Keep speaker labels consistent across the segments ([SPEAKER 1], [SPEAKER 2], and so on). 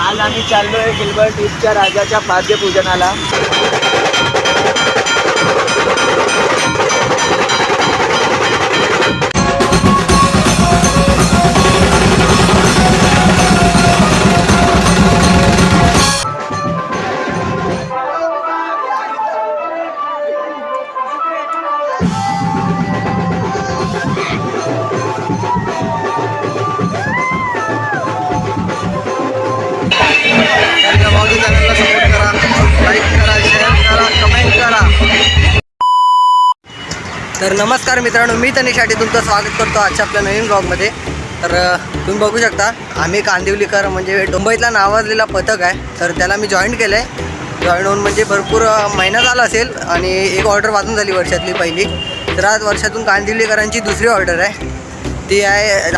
[SPEAKER 1] आज आम्ही चाललो आहे गिलबर्ट ईस्टच्या राजाच्या पाद्यपूजनाला.
[SPEAKER 2] तर नमस्कार मित्रांनो मी तनिष तुमचं स्वागत करतो आजच्या आपल्या नवीन ब्लॉगमध्ये. तर तुम्ही बघू शकता आम्ही कांदिवलीकर म्हणजे मुंबईतला नावाजलेला पथक आहे. तर त्याला मी जॉईन केलं आहे जॉईन होऊन म्हणजे भरपूर महिना झाला असेल आणि एक ऑर्डर वाचून झाली वर्षातली पहिली. तर आज वर्षातून कांदिवलीकरांची दुसरी ऑर्डर आहे. ती आहे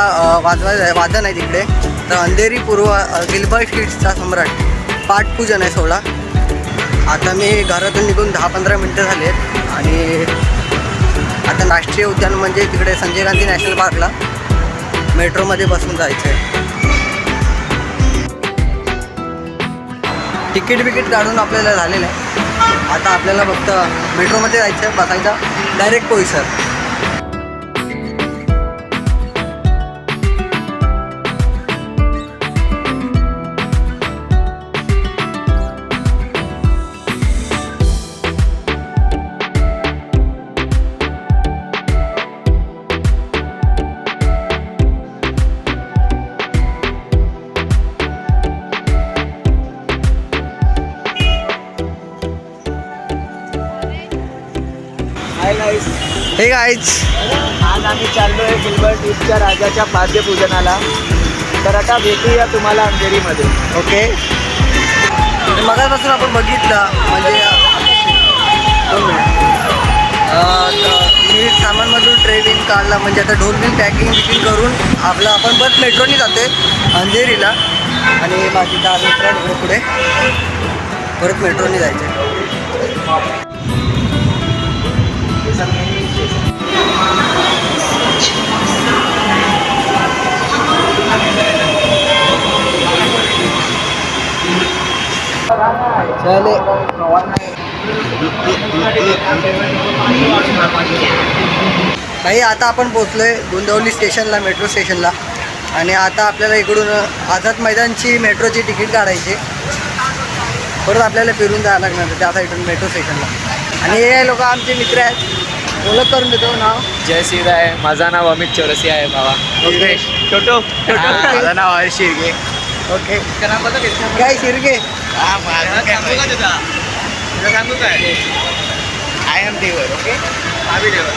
[SPEAKER 2] वाजवा वादन आहे तिकडे. तर अंधेरी पूर्व गिलबर्ट गिल्बर्ट किड्सचा सम्राट. पाठपूजन आहे सोळा आता मी घरातून निघून दहा पंधरा मिनटं झाली आहेत आणि आता राष्ट्रीय उद्यान म्हणजे तिकडे संजय गांधी नॅशनल पार्कला मेट्रोमध्ये बसून जायचं आहे. तिकीट बिकीट काढून आपल्याला झालेलं आहे. आता आपल्याला फक्त मेट्रोमध्ये जायचं आहे बसायचं. डायरेक्ट पोईसर गाईज
[SPEAKER 1] आज आम्ही चाललोय गिल्बर्ट ईस्टच्या राजाच्या पाद्यपूजनाला. तर आता भेटूया तुम्हाला अंधेरीमध्ये.
[SPEAKER 2] ओके मगापासून आपण बघितलं म्हणजे मी सामानमधून ट्रेडिंग काढला म्हणजे आता ढोल बिल पॅकिंग बिकिंग करून आपलं आपण परत मेट्रोनी जातोय अंधेरीला. आणि बाकी दहा मित्र इकडे पुढे परत मेट्रोनी जायचं चले भाई आता आपण पोचलोय गुंदवली स्टेशनला मेट्रो स्टेशनला. आणि आता आपल्याला इकडून आझाद मैदानची मेट्रोची तिकीट काढायची. परत आपल्याला फिरून जायला लागणार आहे त्या साईडून मेट्रो स्टेशनला. आणि हे लोक आमचे मित्र आहेत. ओळख करून देतो नाव.
[SPEAKER 1] जय श्रीराय. माझं नाव अमित चौरसिया आहे बाबा.
[SPEAKER 2] ओके.
[SPEAKER 1] छोटो. माझं नाव हर्ष शिर्गे.
[SPEAKER 2] ओके. काय Shirge?
[SPEAKER 1] I am they were okay आम्ही देवर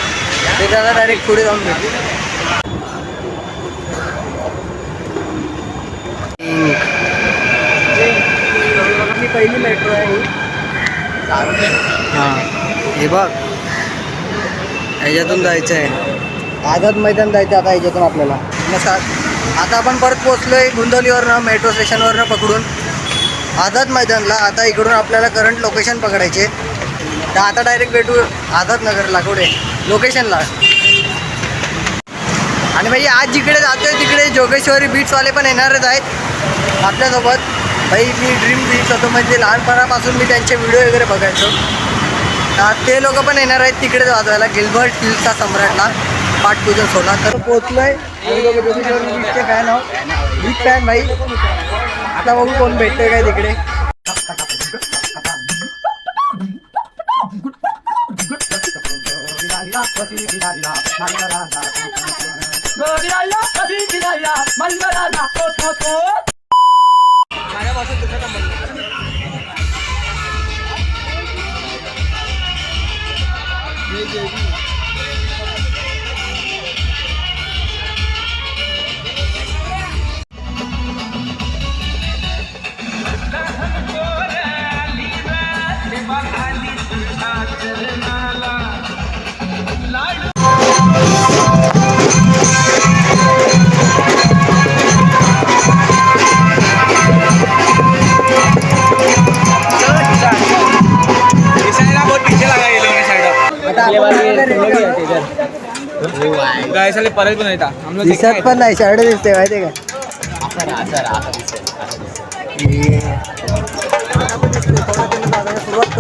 [SPEAKER 2] ते त्याला डायरेक्ट पुढे जाऊन भेटू. पहिली मेट्रो आहे. ही हां हे बघ. ह्याच्यातून जायचं आहे आझाद मैदान जायचं आता ह्याच्यातून आपल्याला. नसा आता आपण परत पोचलोय गुंदवलीवरनं मेट्रो स्टेशनवरनं पकडून. आझाद मैदानला आता इकडून आपल्याला करंट लोकेशन पकडायचे. तर आता डायरेक्ट भेटू आझाद नगरला. कुठे? लोकेशनला आणि भाई आज जिकडे जातोय तिकडे जोगेश्वरी बीचवाले पण येणारच आहेत. आपल्यासोबत. भाई मी ड्रीम बीच होतो. म्हणजे लहानपणापासून मी त्यांचे व्हिडिओ वगैरे बघायचो. ते लोक पण येणार आहेत तिकडे वाजवायला गिल्बर्ट हिलचा सम्राटला. पाठपूजन सोडा तर पोचलोय जोगेश्वरी बीचचे फॅन आहोत बिग फॅन भाई आता बघू कोण भेटतोय काय तिकडे आता
[SPEAKER 1] गायसाले परत पण येतात
[SPEAKER 2] दिसत पण नाही शर्ट दिसते माहिती का? सुरुवात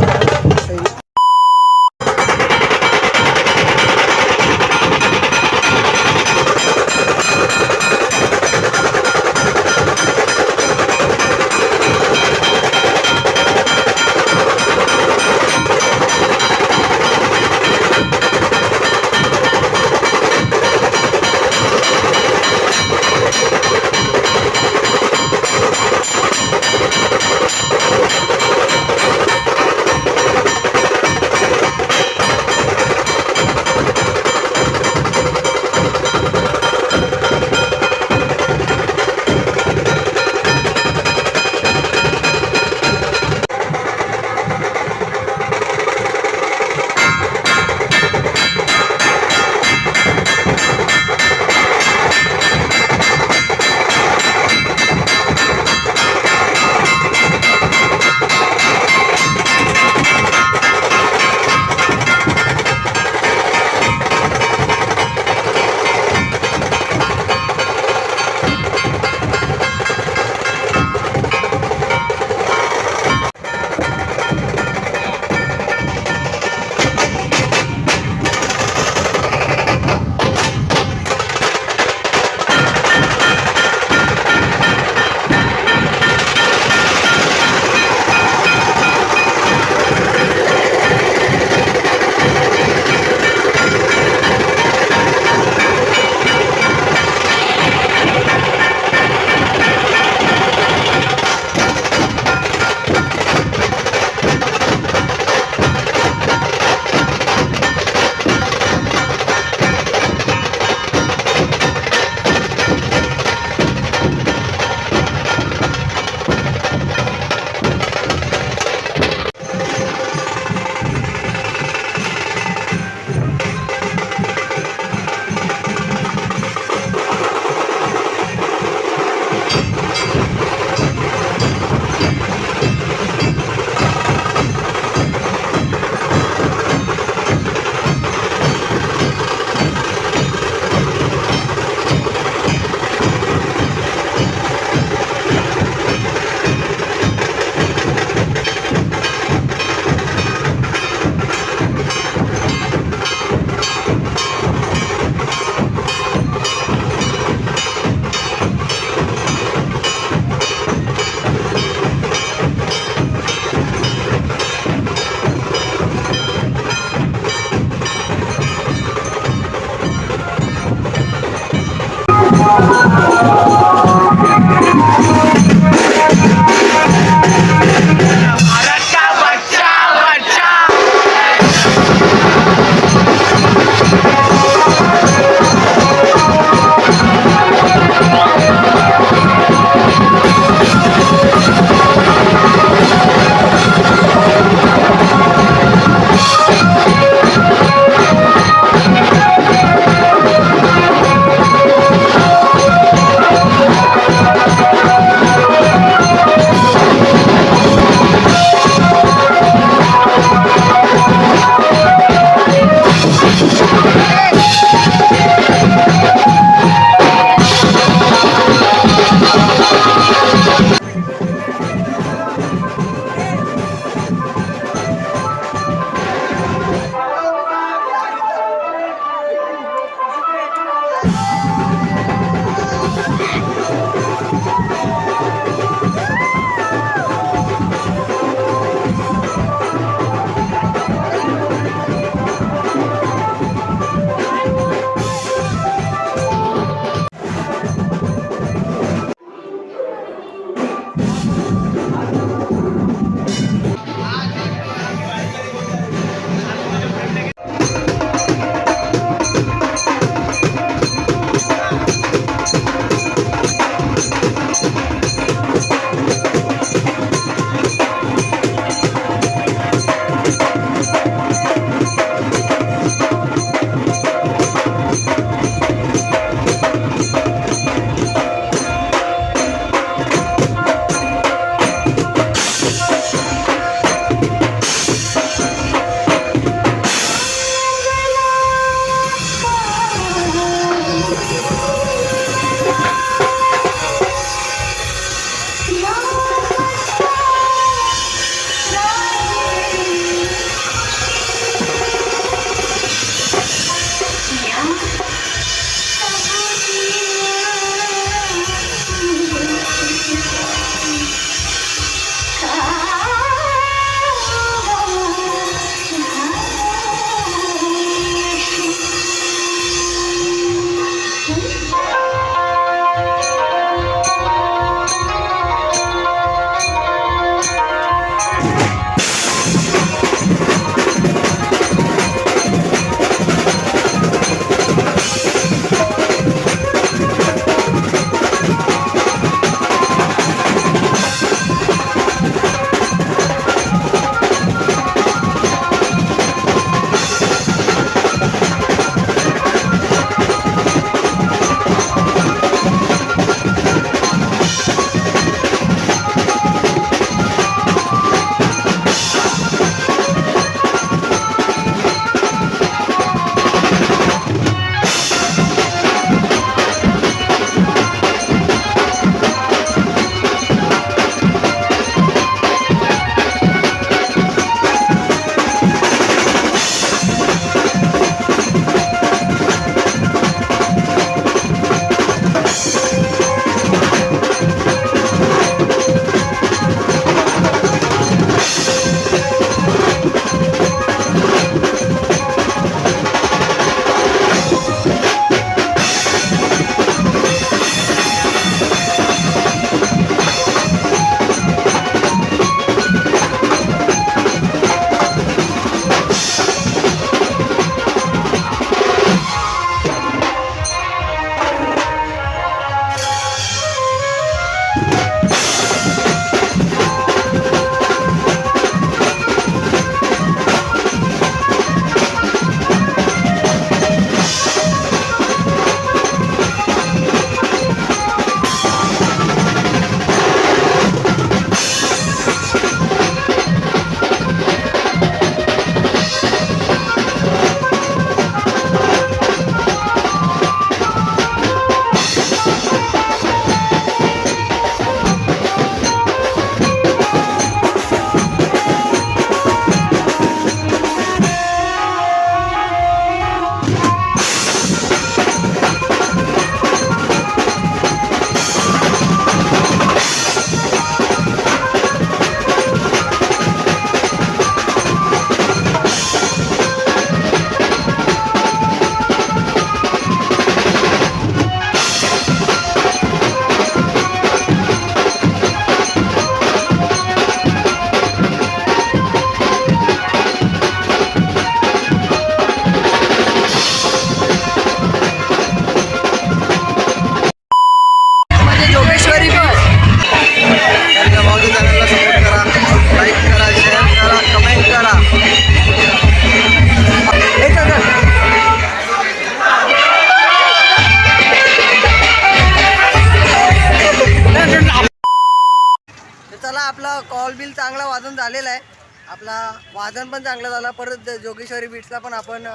[SPEAKER 2] वादन पण चांगलं झालं. परत जोगेश्वरी बीचला पण आपण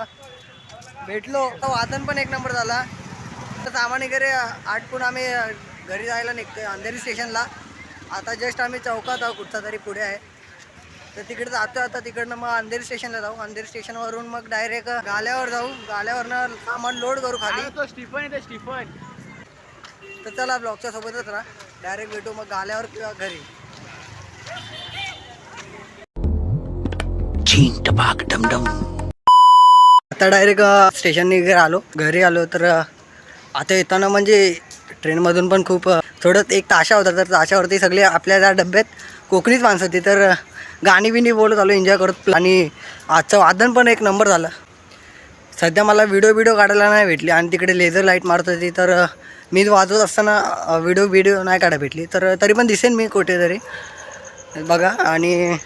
[SPEAKER 2] भेटलो. तर वादन पण एक नंबर झाला. तर सामान वगैरे आटपून आम्ही घरी जायला निघतोय अंधेरी स्टेशनला आता जस्ट आम्ही चौकात आहोत कुठचा तरी पुढे आहे. तर तिकडे जातो आता तिकडनं मग अंधेरी स्टेशनला जाऊ. अंधेरी स्टेशनवरून मग डायरेक्ट गाल्यावर जाऊ. गाल्यावरनं सामान लोड करू खाली.
[SPEAKER 1] स्टीफन येते स्टीफन.
[SPEAKER 2] तर चला ब्लॉगच्या सोबतच राहा. डायरेक्ट भेटू मग गाल्यावर किंवा घरी. आता डायरेक्ट स्टेशन वगैरे आलो. घरी आलो तर आता येताना म्हणजे ट्रेनमधून पण खूप थोडं एक ताशा होता. तर ताशावरती सगळे आपल्या त्या डब्यात कोकणीच माणसं होती. तर गाणी बिणी बोलत आलो एन्जॉय करत आणि आजचं वादन पण एक नंबर झालं. सध्या मला व्हिडिओ व्हिडिओ काढायला नाही भेटली. आणि तिकडे लेझर लाइट मारत होती. तर मी वाजवत असताना व्हिडिओ व्हिडिओ नाही काढायला भेटली. तर तरी पण दिसेन मी कुठेतरी. बघा. आणि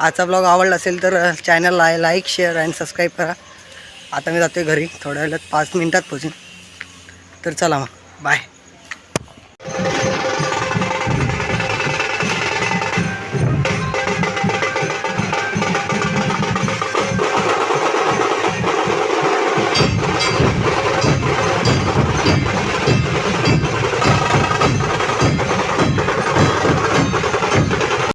[SPEAKER 2] आजचा ब्लॉग आवडला असेल तर चॅनलला लाईक शेअर आणि सबस्क्राईब करा. आता मी जातो घरी. थोड्या वेळात पाच मिनटात पोचेन तर चला मग. बाय